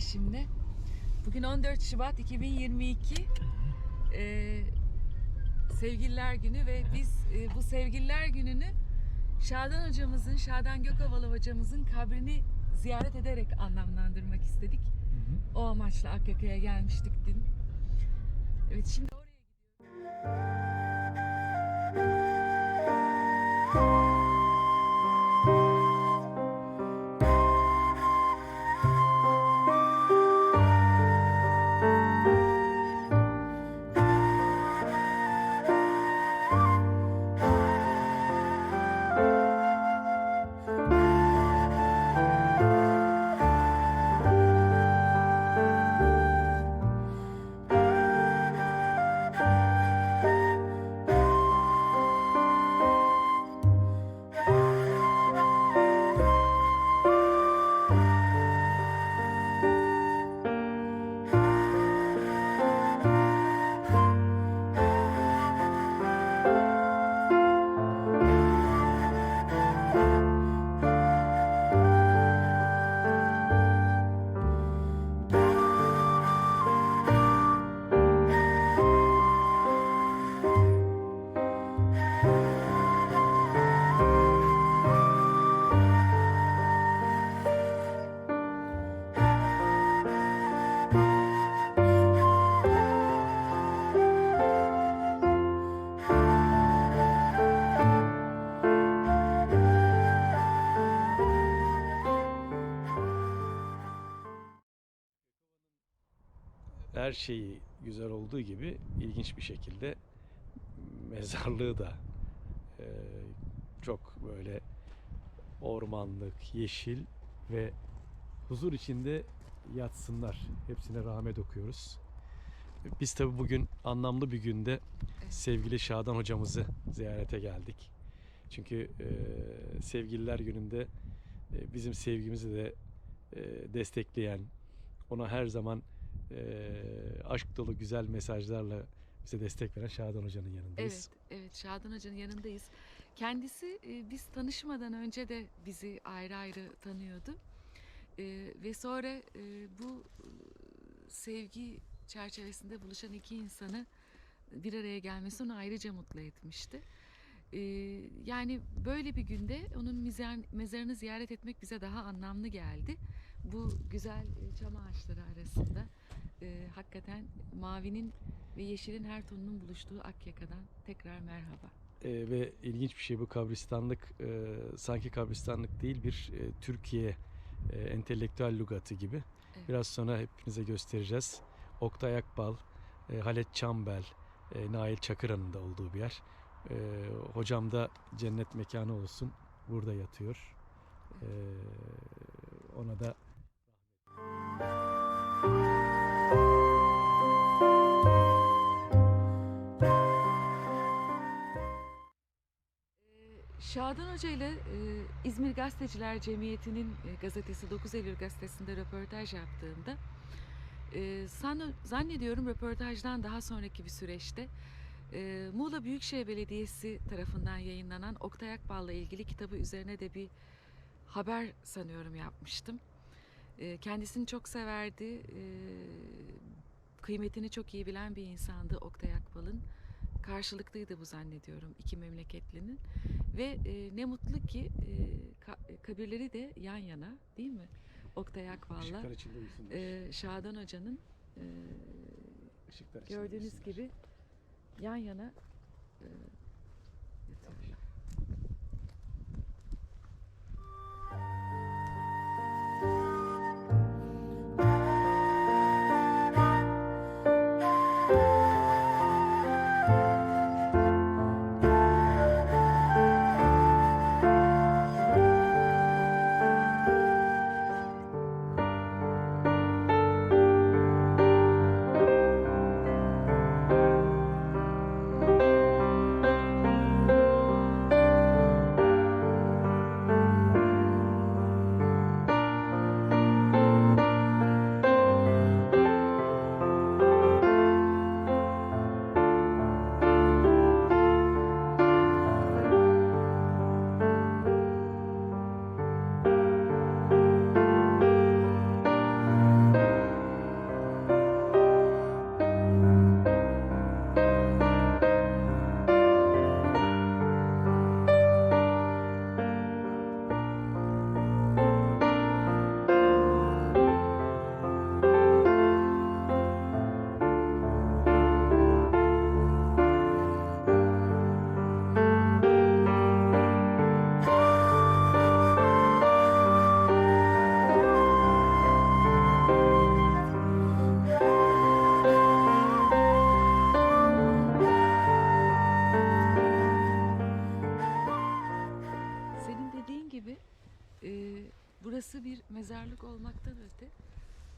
eşimle. Bugün 14 Şubat 2022. E, Sevgililer Günü ve biz e, bu Sevgililer Günü'nü Şadan hocamızın, Şadan Gökovalı hocamızın kabrini ziyaret ederek anlamlandırmak istedik. O amaçla Akyaka'ya gelmiştik dün. Evet şimdi her şeyi güzel olduğu gibi ilginç bir şekilde mezarlığı da e, çok böyle ormanlık, yeşil ve huzur içinde yatsınlar. Hepsine rahmet okuyoruz. Biz tabi bugün anlamlı bir günde sevgili Şadan hocamızı ziyarete geldik. Çünkü e, sevgililer gününde e, bizim sevgimizi de e, destekleyen, ona her zaman aşk dolu güzel mesajlarla bize destek veren Şadan Hoca'nın yanındayız. Evet, evet Şadan Hoca'nın yanındayız. Kendisi biz tanışmadan önce de bizi ayrı ayrı tanıyordu. Ve sonra bu sevgi çerçevesinde buluşan iki insanı bir araya gelmesi onu ayrıca mutlu etmişti. E, yani böyle bir günde onun mezar, mezarını ziyaret etmek bize daha anlamlı geldi. Bu güzel çam ağaçları arasında e, hakikaten mavinin ve yeşilin her tonunun buluştuğu Akyaka'dan tekrar merhaba. E, ve ilginç bir şey bu kabristanlık e, sanki kabristanlık değil bir e, Türkiye e, entelektüel lugatı gibi. Evet. Biraz sonra hepinize göstereceğiz. Oktay Akbal, e, Halet Çambel, e, Nail Çakıran'ın da olduğu bir yer. E, hocam da cennet mekanı olsun burada yatıyor. E, ona da Şadan Hoca ile e, İzmir Gazeteciler Cemiyeti'nin e, gazetesi 9 Eylül gazetesinde röportaj yaptığımda e, san- zannediyorum röportajdan daha sonraki bir süreçte e, Muğla Büyükşehir Belediyesi tarafından yayınlanan Oktay Akbal'la ilgili kitabı üzerine de bir haber sanıyorum yapmıştım. E, kendisini çok severdi. E, kıymetini çok iyi bilen bir insandı Oktay Akbal'ın. Karşılıklıydı bu zannediyorum iki memleketlinin. Ve e, ne mutlu ki e, ka- kabirleri de yan yana değil mi? Oktay Akbal'la e, Şadan Hoca'nın e, gördüğünüz gibi yan yana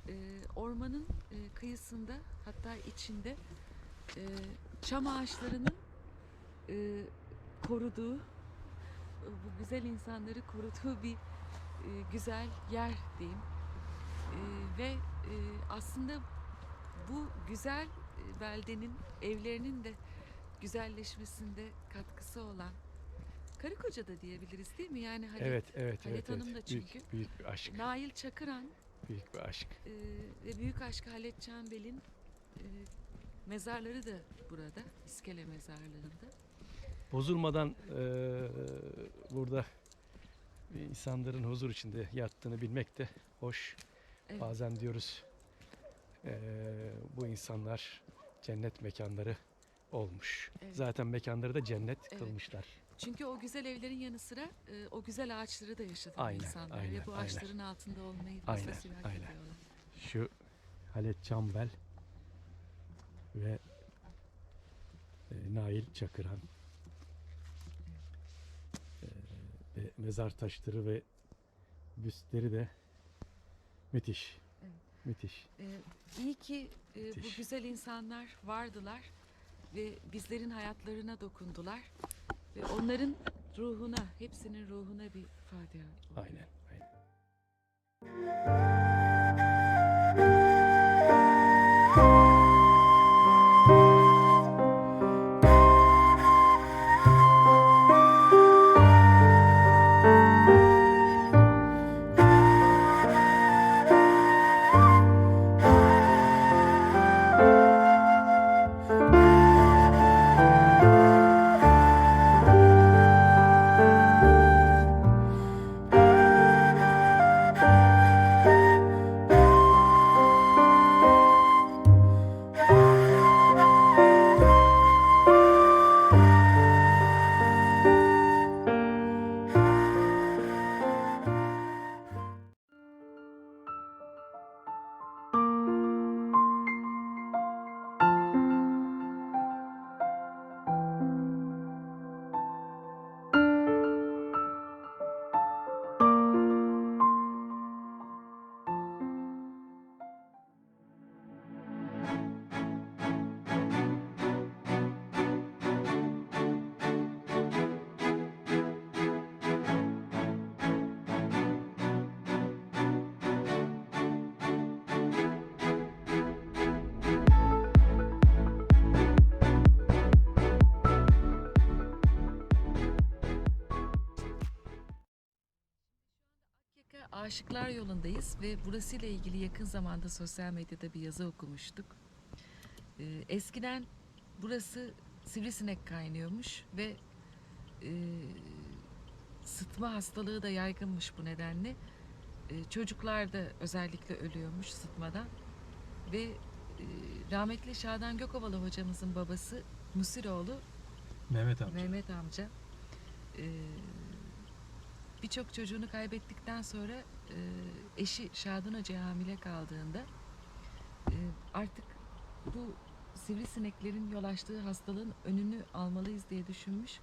e, ormanın e, kıyısında hatta içinde e, çam ağaçlarının e, koruduğu bu güzel insanları koruduğu bir e, güzel yer diyeyim. E, ve e, aslında bu güzel e, beldenin evlerinin de güzelleşmesinde katkısı olan karı koca da diyebiliriz değil mi? Yani Halit, Evet, evet, Halit evet. Hanım evet. da çünkü. Büyük, büyük bir aşk. Nail Çakıran Büyük bir aşk. e, ve büyük aşkı Halet Çembel'in e, mezarları da burada. İskele mezarlığında. Bozulmadan eee, burada insanların huzur içinde yattığını bilmek de hoş. Evet. Bazen diyoruz eee, bu insanlar cennet mekanları olmuş. Evet. Zaten mekanları da cennet Evet. kılmışlar. Çünkü o güzel evlerin yanı sıra e, o güzel ağaçları da yaşatan Aynen, insanlar aynen, ve bu aynen. ağaçların altında olmayı Aynen, hak aynen. ediyorlar. Şu Halet Çambel ve e, Nail Çakıran e, ve mezar taşları ve büstleri de müthiş. Evet. Müthiş. Ee, iyi ki e, bu Müthiş. güzel insanlar vardılar ve bizlerin hayatlarına dokundular ve onların ruhuna, hepsinin ruhuna bir Fatiha. Aynen. aynen. Aşıklar Yolu'ndayız ve burasıyla ilgili yakın zamanda sosyal medyada bir yazı okumuştuk. Ee, eskiden burası sivrisinek kaynıyormuş ve e, sıtma hastalığı da yaygınmış bu nedenle. E, çocuklar da özellikle ölüyormuş sıtmadan ve e, rahmetli Şadan Gökovalı hocamızın babası Musiroğlu Mehmet amca. Mehmet amca e, birçok çocuğunu kaybettikten sonra eşi Şadan Hoca hamile kaldığında e, artık bu sivrisineklerin yol açtığı hastalığın önünü almalıyız diye düşünmüş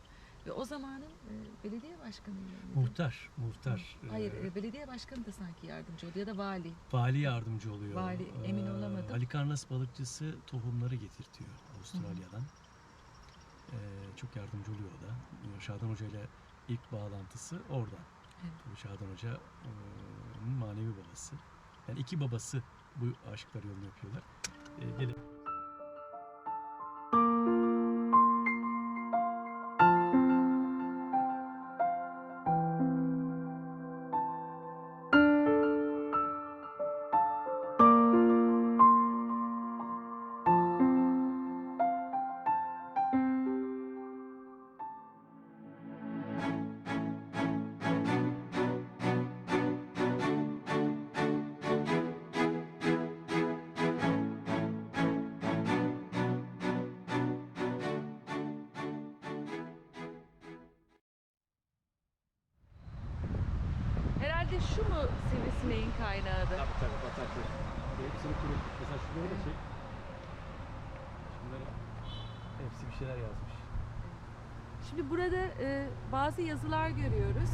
ve o zamanın e, belediye mıydı? Muhtar, muhtar. Hayır, e, e, belediye başkanı da sanki yardımcı oldu ya da vali. vali yardımcı oluyor. Vali, emin Ee, olamadım. Halikarnas balıkçısı tohumları getirtiyor Avustralya'dan. Ee, çok yardımcı oluyor o da. Şadan Hoca ile ilk bağlantısı oradan. Tabii Şadan Hoca'nın manevi babası. Yani iki babası bu aşıklar yolunu yapıyorlar. Ee, gelin. Şu mu sivrisineğin kaynağı da? Tabii tabii bataklık. Hepsini kuruttuk. Mesela şunları da çek. Şunları hepsi bir şeyler yazmış. Şimdi burada e, bazı yazılar görüyoruz.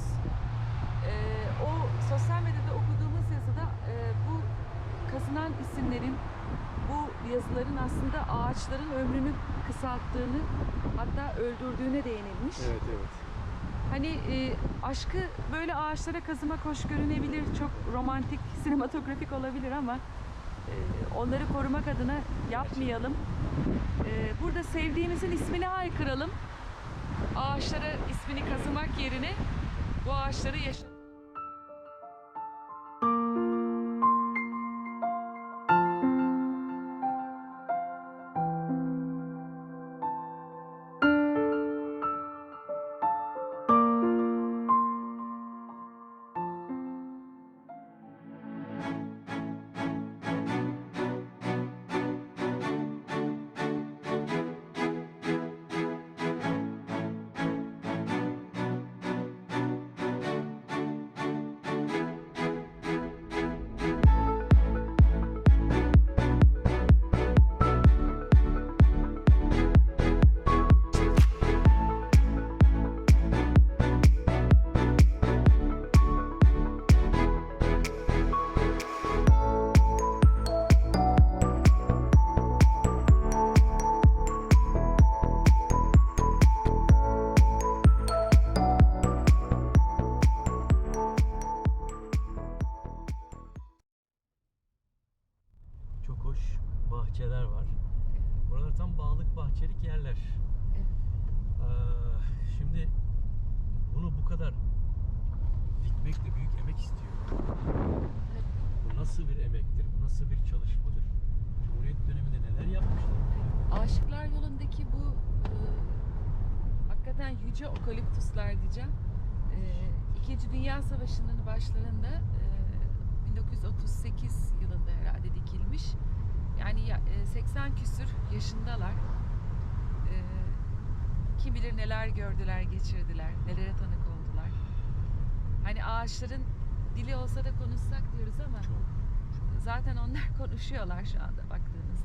e, o sosyal medyada okuduğumuz yazıda e, bu kazınan isimlerin bu yazıların aslında ağaçların ömrünü kısalttığını hatta öldürdüğüne değinilmiş. Evet evet. Hani e, aşkı böyle ağaçlara kazımak hoş görünebilir, çok romantik, sinematografik olabilir ama e, onları korumak adına yapmayalım. E, burada sevdiğimizin ismini haykıralım. Ağaçlara ismini kazımak yerine bu ağaçları yaşa bahçelik yerler. Evet. Aa, şimdi bunu bu kadar dikmek de büyük emek istiyor. Bu nasıl bir emektir? Bu nasıl bir çalışmadır? Cumhuriyet döneminde neler yapmışlar? Aşıklar yolundaki bu e, hakikaten yüce okaliptuslar diyeceğim. E, İkinci Dünya Savaşı'nın başlarında e, 1938 yılında herhalde dikilmiş. Yani ya- e, 80 küsür yaşındalar. Kim bilir neler gördüler, geçirdiler, nelere tanık oldular. Hani ağaçların dili olsa da konuşsak diyoruz ama zaten onlar konuşuyorlar şu anda baktığınızda da.